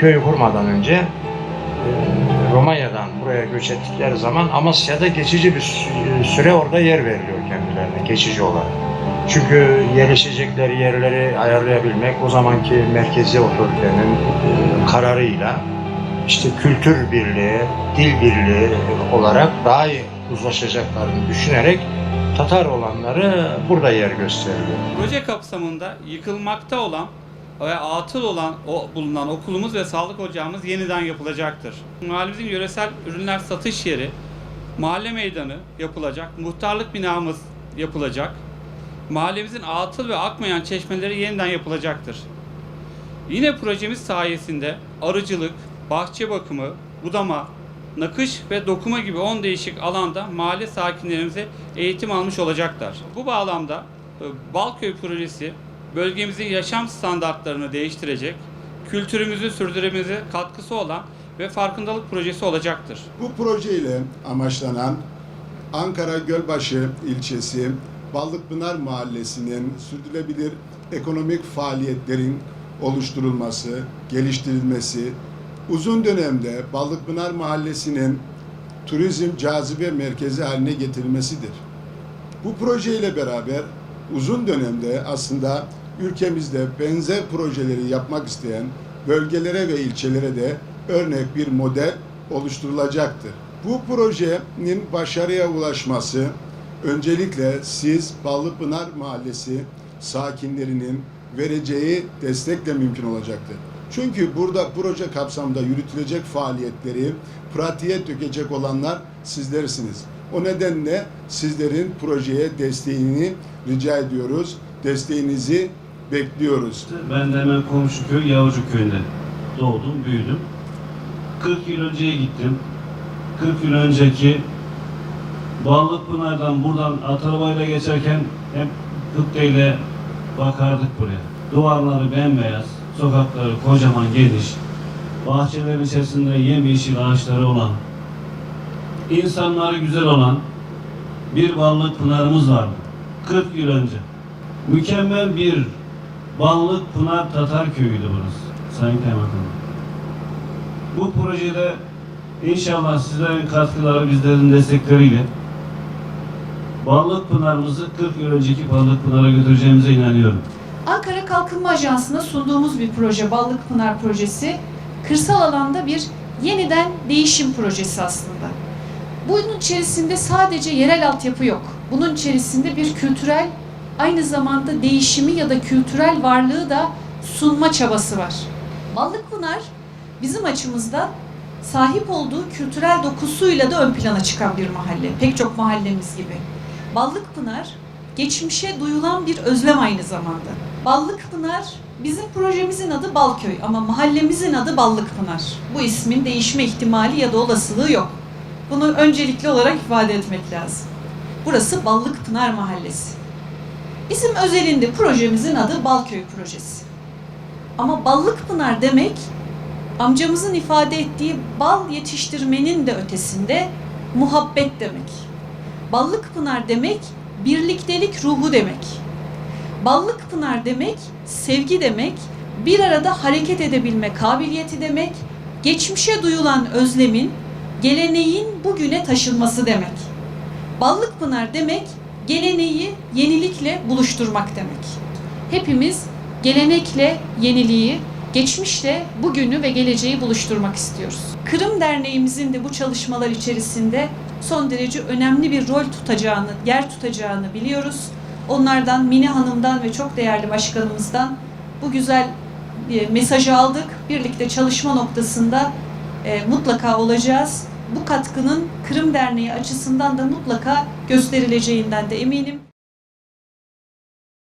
köyü kurmadan önce e, Romanya'dan buraya göç ettikleri zaman Amasya'da geçici bir sü- süre orada yer veriliyor kendilerine geçici olarak. Çünkü yerleşecekleri yerleri ayarlayabilmek o zamanki merkezi otoritenin e, kararıyla işte kültür birliği, dil birliği olarak daha iyi uzlaşacaklarını düşünerek Tatar olanları burada yer gösteriliyor. Proje kapsamında yıkılmakta olan ve atıl olan o bulunan okulumuz ve sağlık ocağımız yeniden yapılacaktır. Mahallemizin yöresel ürünler satış yeri, mahalle meydanı yapılacak, muhtarlık binamız yapılacak. Mahallemizin atıl ve akmayan çeşmeleri yeniden yapılacaktır. Yine projemiz sayesinde arıcılık, bahçe bakımı, budama, nakış ve dokuma gibi 10 değişik alanda mahalle sakinlerimize eğitim almış olacaklar. Bu bağlamda e, Balköy projesi bölgemizin yaşam standartlarını değiştirecek, kültürümüzü sürdürmemize katkısı olan ve farkındalık projesi olacaktır. Bu proje ile amaçlanan Ankara Gölbaşı ilçesi Ballıkpınar Mahallesi'nin sürdürülebilir ekonomik faaliyetlerin oluşturulması, geliştirilmesi, uzun dönemde Ballıkpınar Mahallesi'nin turizm cazibe merkezi haline getirilmesidir. Bu proje ile beraber uzun dönemde aslında ülkemizde benzer projeleri yapmak isteyen bölgelere ve ilçelere de örnek bir model oluşturulacaktır. Bu projenin başarıya ulaşması öncelikle siz Ballıpınar Mahallesi sakinlerinin vereceği destekle mümkün olacaktır. Çünkü burada proje kapsamında yürütülecek faaliyetleri pratiğe dökecek olanlar sizlersiniz. O nedenle sizlerin projeye desteğini rica ediyoruz. Desteğinizi bekliyoruz. Ben de hemen komşu köy Yavrucuk köyünde doğdum, büyüdüm. 40 yıl önceye gittim. 40 yıl önceki Ballıkpınar'dan buradan at arabayla geçerken hep kıpteyle bakardık buraya. Duvarları bembeyaz, sokakları kocaman geniş, bahçelerin içerisinde yemyeşil ağaçları olan, insanları güzel olan bir Ballıkpınar'ımız vardı. 40 yıl önce. Mükemmel bir Ballık Pınar Tatar Köyü'ydü burası. Sayın Kaymakamım. Bu projede inşallah sizlerin katkıları, bizlerin destekleriyle Ballık Pınar'ımızı 40 yıl önceki Ballık Pınar'a götüreceğimize inanıyorum. Ankara Kalkınma Ajansı'na sunduğumuz bir proje, Ballık Pınar Projesi. Kırsal alanda bir yeniden değişim projesi aslında. Bunun içerisinde sadece yerel altyapı yok. Bunun içerisinde bir kültürel, aynı zamanda değişimi ya da kültürel varlığı da sunma çabası var. Ballık Pınar bizim açımızdan sahip olduğu kültürel dokusuyla da ön plana çıkan bir mahalle. Pek çok mahallemiz gibi. Ballık Pınar geçmişe duyulan bir özlem aynı zamanda. Ballıkpınar bizim projemizin adı Balköy ama mahallemizin adı Ballıkpınar. Bu ismin değişme ihtimali ya da olasılığı yok. Bunu öncelikli olarak ifade etmek lazım. Burası Ballıkpınar Mahallesi. Bizim özelinde projemizin adı Balköy Projesi. Ama Ballıkpınar demek amcamızın ifade ettiği bal yetiştirmenin de ötesinde muhabbet demek. Ballıkpınar demek birliktelik ruhu demek. Ballık pınar demek sevgi demek, bir arada hareket edebilme kabiliyeti demek, geçmişe duyulan özlemin, geleneğin bugüne taşınması demek. Ballık pınar demek geleneği yenilikle buluşturmak demek. Hepimiz gelenekle yeniliği, geçmişle bugünü ve geleceği buluşturmak istiyoruz. Kırım Derneğimizin de bu çalışmalar içerisinde son derece önemli bir rol tutacağını, yer tutacağını biliyoruz. Onlardan Mine Hanım'dan ve çok değerli başkanımızdan bu güzel e, mesajı aldık. Birlikte çalışma noktasında e, mutlaka olacağız. Bu katkının Kırım Derneği açısından da mutlaka gösterileceğinden de eminim.